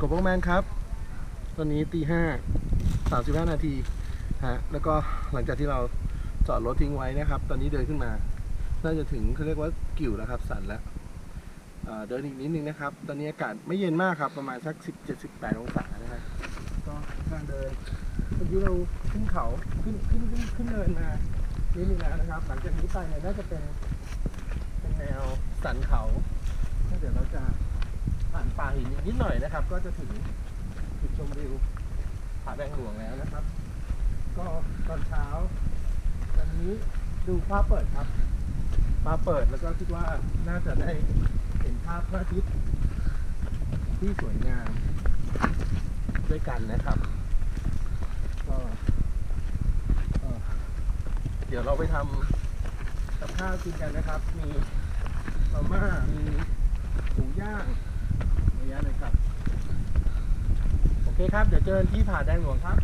กบพวกแมนครับ ตอนนี้ตีห้าสามสิบห้านาทีฮะแล้วก็หลังจากที่เราจอดรถทิ้งไว้นะครับ ตอนนี้เดินขึ้นมา น่าจะถึงเขาเรียกว่ากิ่วแล้วครับ สันแล้วเดินอีกนิดนึงนะครับ ตอนนี้อากาศไม่เย็นมากครับ ประมาณสักสิบเจ็ดสิบแปดองศานะฮะก็การเดินเมื่อกี้เราขึ้นเขาขึ้นขึ้นขึ้นขึ้นเนินมานิดนึงแล้วนะครับ หลังจากนี้ไปเนี่ยน่าจะเป็นเป็นแนวสันเขาแล้วเดี๋ยวเราจะ ผ่านป่าหินอีกนิดหน่อยนะครับ ก็จะถึงจุดชมวิวผาแดงหลวงแล้วนะครับ ก็ตอนเช้าวันนี้ดูฟ้าเปิดครับฟ้าเปิดแล้วก็คิดว่าน่าจะได้เห็นภาพพระอาทิตย์ที่สวยงามด้วยกันนะครับ ก็เอ่อเดี๋ยวเราไปทำกับข้าวกินกันนะครับ มีมาม่ามีหมูย่าง เยอะแยะเลยครับ โอเคครับ เดี๋ยวเจอกันที่ผาแดงหลวงครับ